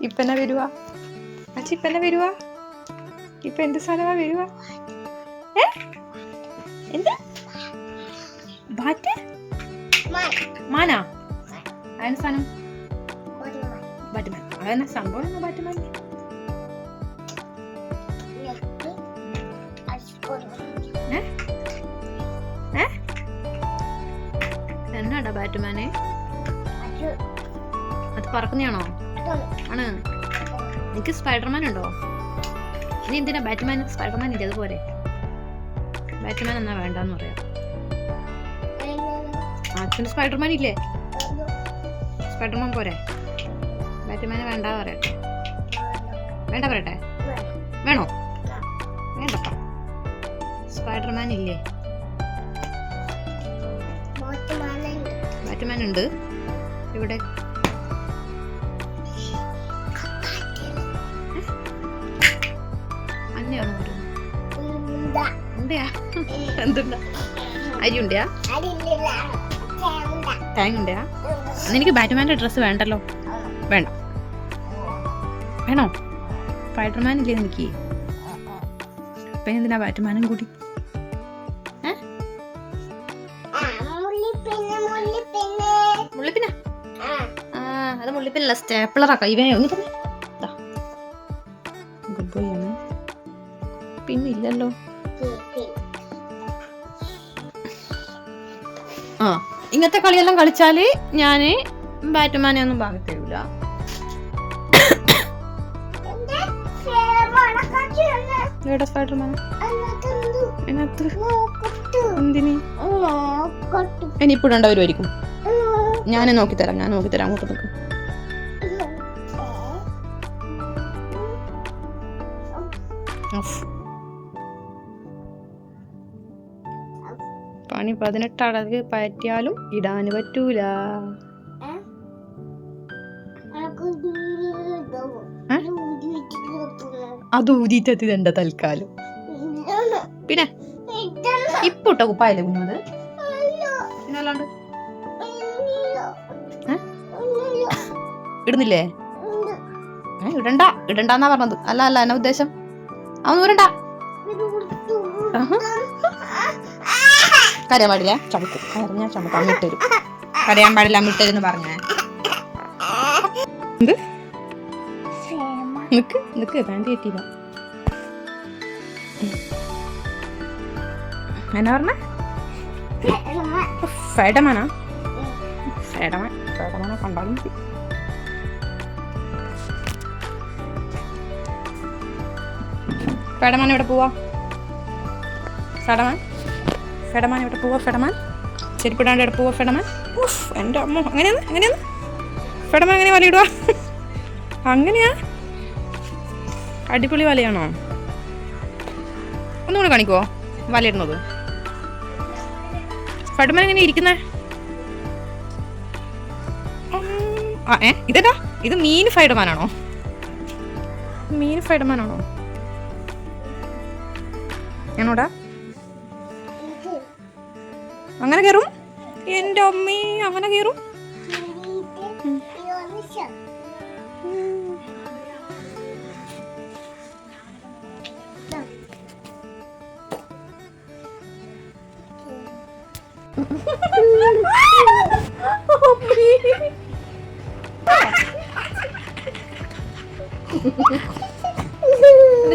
ഇപ്പൊ വരുവ വരുവാ? അച്ഛ ഇപ്പൊ വരുവ വരുവാ? ഇപ്പൊ എന്ത് സാധനമാ വരുവ? ഏ? എന്ത്? ബാറ്റ്? മാനാ? അതിന് സാധനം? ബാറ്റ്മാൻ. അതെന്നാ സംഭവം ബാറ്റ്മാൻ? എന്നാടാ ബാറ്റ്മാനെ? അത് പറക്കുന്നയാണോ ആണ്. നിനക്ക് സ്പൈഡർമാൻ ഉണ്ടോ? നീ എന്തിനാ ബാറ്റ്മാൻ സ്പൈഡർമാൻ ഇല്ല? അതുപോലെ. ബാറ്റ്മാൻ എന്നാ വേണ്ടെന്ന് പറയാം. അച്ഛന് സ്പൈഡർമാൻ ഇല്ലേ? സ്പൈഡർമാൻ പോരെ. ബാറ്റ്മാൻ വേണ്ട പറയട്ടെ വേണ്ട പറയട്ടെ? വേണോ? വേണ്ടപ്പ. സ്പൈഡർമാൻ ഇല്ലേ? ബാറ്റ്മാൻ ഉണ്ട്. ഇവിടെ ഉണ്ടയാ? എന്തുണ്ടാ? അരി ഉണ്ടയാ? തേങ്ങ ഉണ്ടയാ? എനിക്ക് ബാറ്റ്മാന്റെ ഡ്രസ്സ് വേണ്ടല്ലോ. വേണ്ട. വേണോ? സ്പൈഡർമാൻ ഇല്ലേ എനിക്ക് പിന്നെ എന്തിനാ ബാറ്റ്മാനും കൂടി? ഏ? മുള്ളിപ്പിന്ന ആ അത് മുള്ളിപ്പിന്നല്ല സ്റ്റേപ്പിളറാ കൈവേ ഒന്ന് ഗുഡ് ബോയ് ആ ഇങ്ങനത്തെ കളിയെല്ലാം കളിച്ചാൽ ഞാൻ ബാറ്റ്മാനെ ഒന്നും ഭാഗത്ത് തരൂല. എവിടെ സ്പൈഡർമാൻ? അതിനകത്ത്. എന്തിനി? ഇനിയിപ്പോൾ ഇടേണ്ട വരുമായിരിക്കും ഞാൻ ഞാൻ നോക്കിത്തരാം അങ്ങോട്ട് നിൽക്കും പണി പതിനെട്ട് അളവ് പറ്റിയാലും ഇടാൻ പറ്റൂല. അത് ഊതിട്ടെത്തിയതെന്റെ തൽക്കാലം. പിന്നെ? ഇപ്പൊ ഇട്ട കുപ്പായല്ലേ കുഞ്ഞത് പിന്നെ അല്ലാണ്ട്? ഏ? ഇടുന്നില്ലേ? ഇടണ്ട. ഇടണ്ടെന്നാ പറഞ്ഞത്. അല്ല അല്ല എന്നാ ഉദ്ദേശം? അവൻ ഊരണ്ട. കരയാൻ പാടില്ല? ചമക്കും കരഞ്ഞാ ചമക്കും അമ്മിട്ടരും കരയാൻ പാടില്ല അമ്മിട്ടരുന്ന് പറഞ്ഞേ. എന്ത്? നിക്ക് നിക്ക് താണ്ടി എത്തിയില്ല എന്നാ പറഞ്ഞ? ഫേഡമാനാ? ഫേഡമാൻ ഫേഡമാനെ കണ്ടാലും ഫെഡമാൻ എവിടെ പോവാ? ഫെഡമാൻ ഫെഡമാൻ ഇവിടെ പോവാ? ഫെഡമാൻ? ചെരുപ്പിടാണ്ട് ഇവിടെ പോവാ ഫെഡമാൻ? ഉഫ്, എന്റെ അമ്മ. അങ്ങനെയാണ് അങ്ങനെയാണ് ഫെഡമാൻ അങ്ങനെ വലയിടുക അങ്ങനെയാ? അടിപൊളി വലയാണോ? ഒന്നുകൂടെ കാണിക്കുവോ? വലയിടുന്നത്. ഫെഡമാൻ എങ്ങനെ ഇരിക്കുന്നേ? ആ ഏ ഇതെന്താ? ഇത് മീൻ ഫൈഡമാനാണോ? മീൻ ഫൈഡമാനാണോ? ഞാനോടാ അങ്ങനെ കയറും എന്റെ അമ്മേ അങ്ങനെ കയറും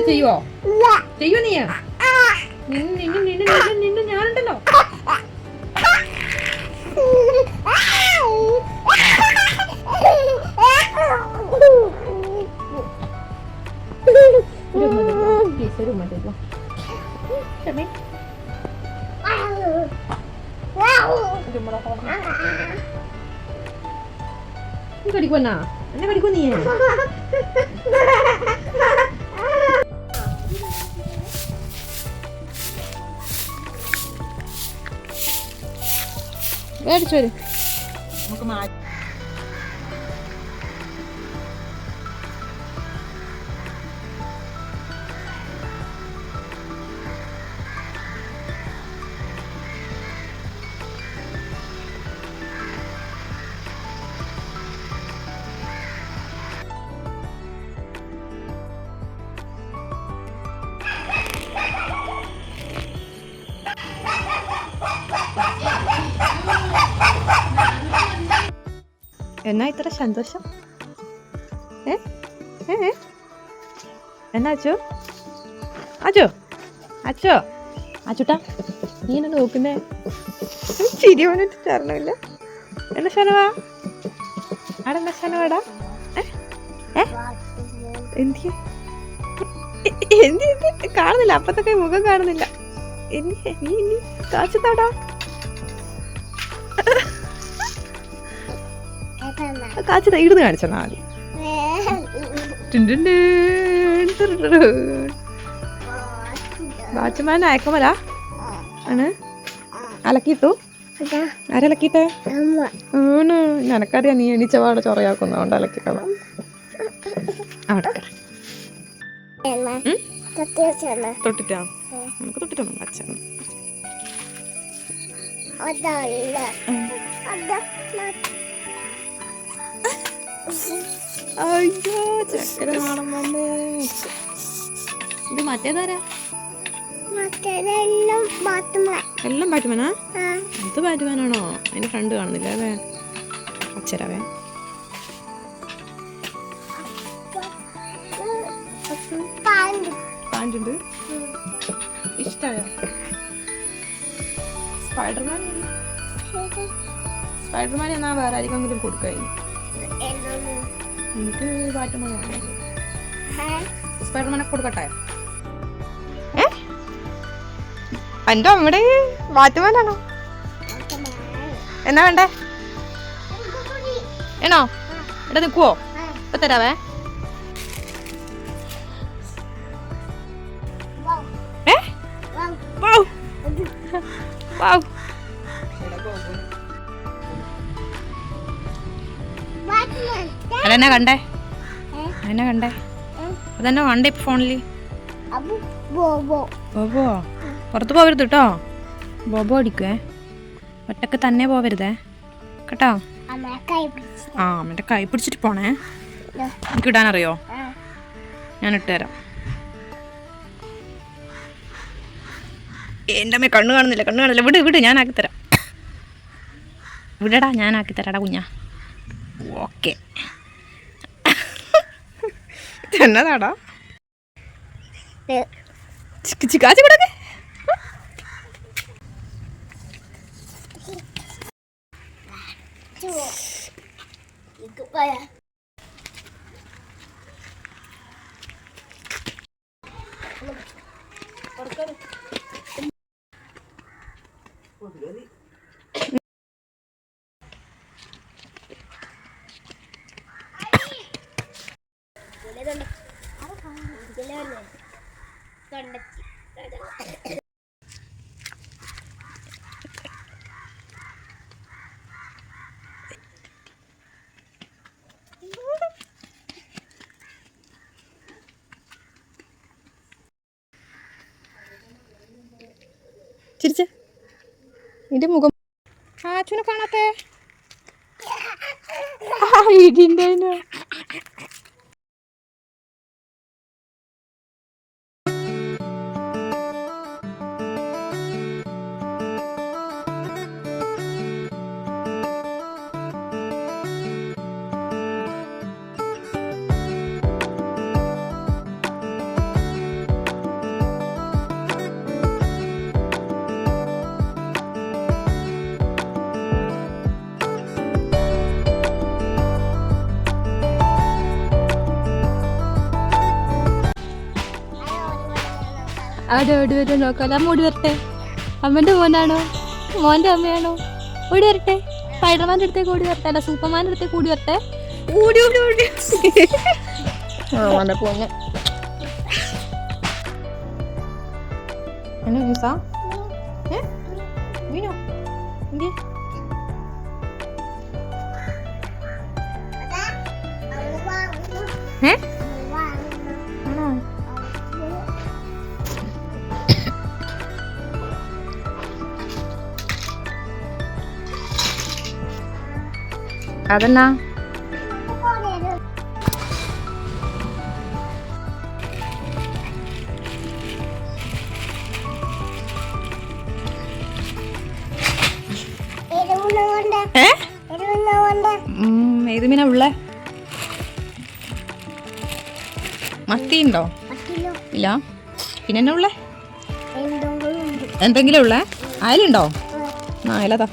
ചെയ്യുവോ? ചെയ്യുവോ നീ നിന്നു നിന്നു നിന്നു നിന്നു നിന്നു ഞാനുണ്ടല്ലോ. ഒരു ഉമ്മ? Please, ഒരു ഉമ്മ തരുമോ? ക്ഷമേ. കടിക്കുവന്നാ എന്നെ കടിക്കുവ മേടിച്ചു വരും നമുക്ക് മാറ്റി എന്നാ ഇത്ര സന്തോഷം ഏ ഏ? എന്നാ അച്ചോ അച്ചോ അച്ചോ അച്ചുട്ടാ നീ എന്നെ നോക്കുന്നേ ചിരി വന്നിട്ട് തരണമില്ല എന്നാ ശനവാ അവിടെ എന്നാ ശനവാടാ എന്തി എന്തി കാണുന്നില്ല അപ്പത്തൊക്കെ മുഖം കാണുന്നില്ല നീ നീ കാച്ചത്താടാ കാച്ചതാ ഇടുന്ന് കാണിച്ചെന്നാ മതി വാച്ചുമാൻ അയക്കമല? ആണ്. അലക്കിയിട്ടു? ആരലക്കിട്ടെ ആണ് നിനക്കറിയാം നീ എണീച്ച പാടെ ചൊറയാക്കുന്നതുകൊണ്ട് അലക്കിക്കളാം അവിടെ? തൊട്ടിട്ടാ? നമുക്ക് തൊട്ടിട്ടൊന്നും അച്ഛൻ. അയ്യോ ചക്കര വന്നേ ഇത് മറ്റേതാരാ എല്ലാം ബാറ്റ്മാനാ? ഇത് ബാറ്റ്മാനാണോ? അതിന്റെ ഫ്രണ്ട് കാണുന്നില്ല അതെ അച്ഛരവേ പാണ്ട് പാന്റ് ഉണ്ട് ഇഷ്ടമായോ സ്പൈഡർമാൻ? സ്പൈഡർമാൻ എന്നാ വേറെ ആർക്കെങ്കിലും കൊടുക്കായി എനിക്ക് ബാറ്റ്മാൻ സ്പൈഡർമാനെ കൊടുക്കട്ടെ? എന്റെ അമ്മയുടെ ബാറ്റ്മാനാണോ എന്നാ വേണ്ടേ? ഏണോ ഇവിടെ നിൽക്കുവോ? ഇപ്പൊ തരാവേ. ഏ? വൗ. വൗ. അതെന്നാ കണ്ടേ? അതെന്നെ കണ്ടേ? അതെന്നെ കണ്ടേ ഇപ്പൊ ഫോണിൽ? ബോബോ? പുറത്ത് പോവരുത് കേട്ടോ ബോബോ അടിക്കുവേ. ഒറ്റയ്ക്ക് തന്നെ പോവരുതേ. കേട്ടോ? ആ അമ്മന്റെ കൈ പിടിച്ചിട്ട് പോണേ. എനിക്ക് ഇടാനറിയോ? ഞാൻ ഇട്ടുതരാം എന്റെ അമ്മ കണ്ണു കാണുന്നില്ല കണ്ണു കാണുന്നില്ല. വിട് വിട് ഞാനാക്കി തരാം. വിടടാ ഞാനാക്കി ആക്കിത്തരാടാ കുഞ്ഞാ. ഓക്കെ. എന്നതാടാ ചിക്ക് ചിക്കാച്ചി കൂടെ ഇത് പോയാ കണ്ടെത്തി ചിരിച്ച. നിന്റെ മുഖം. ആ കാണാത്തേ. ആ, അവിടെ ഓടി വരും നോക്കാം അമ്മ ഓടി വരട്ടെ. അമ്മന്റെ മോനാണോ? മോന്റെ അമ്മയാണോ? ഓടി വരട്ടെ. സ്പൈഡർമാന്റെ അടുത്തേക്ക് ഓടി വരട്ടെ. അല്ല സൂപ്പർമാന്റെ അടുത്തേക്ക് ഓടി വരട്ടെ. ഓടി ഓടി ഓടി. ആ പോന്നെ. എന്നാ ഏ? വീണോ എന്തേ ഏ? അതെന്നാ? ഏത് മീനാ ഉള്ളേ? മത്തി ഉണ്ടോ ഇല്ല. പിന്നെ എന്നാ ഉള്ളേ? എന്തെങ്കിലും എന്തെങ്കിലും ഉള്ളേ? അയലുണ്ടോ? ആ അയലതാ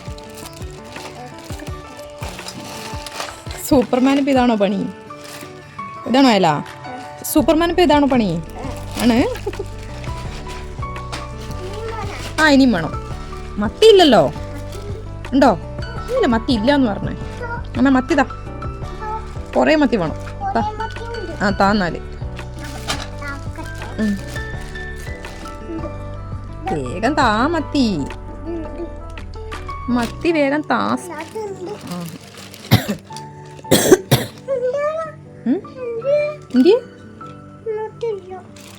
സൂപ്പർമാൻ ഇപ്പം ഇതാണോ പണി? ഇതാണോ അല്ല സൂപ്പർമാൻ ഇപ്പം ഇതാണോ പണി? ആണ്. ആ ഇനിയും വേണം. മത്തി ഇല്ലല്ലോ? ഉണ്ടോ? ഇല്ല മത്തി ഇല്ല എന്ന് പറഞ്ഞേ. എന്നാ മത്തി താ. കുറേ മത്തി വേണം. താ. ആ താന്നാൽ. വേഗം താ മത്തി. മത്തി വേഗം താ.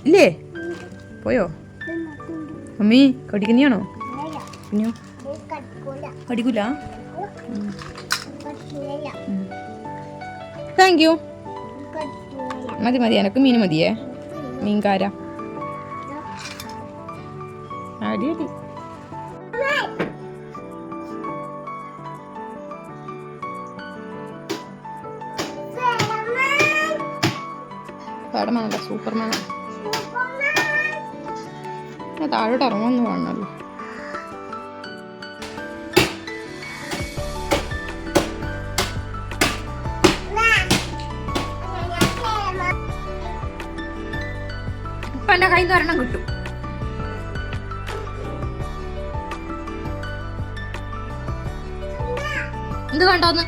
ഇല്ലേ? പോയോ? അമ്മീ കടിക്കുന്നയാണോ? പിന്നെയോ കടിക്കൂല? താങ്ക് യു മതി മതി. എനക്ക് മീൻ മതിയേ. മീൻകാര. അടി അടി സ്പൈഡർമാനല്ല അല്ല സൂപ്പർമാൻ താഴോട്ട് ഇറങ്ങുമെന്ന് വേണമല്ലോ കിട്ടും. എന്ത് കണ്ടോന്ന്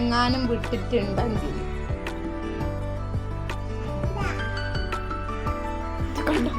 കയ്യെങ്ങാനും വിട്ടിട്ടുണ്ടെങ്കിൽ കണ്ടോ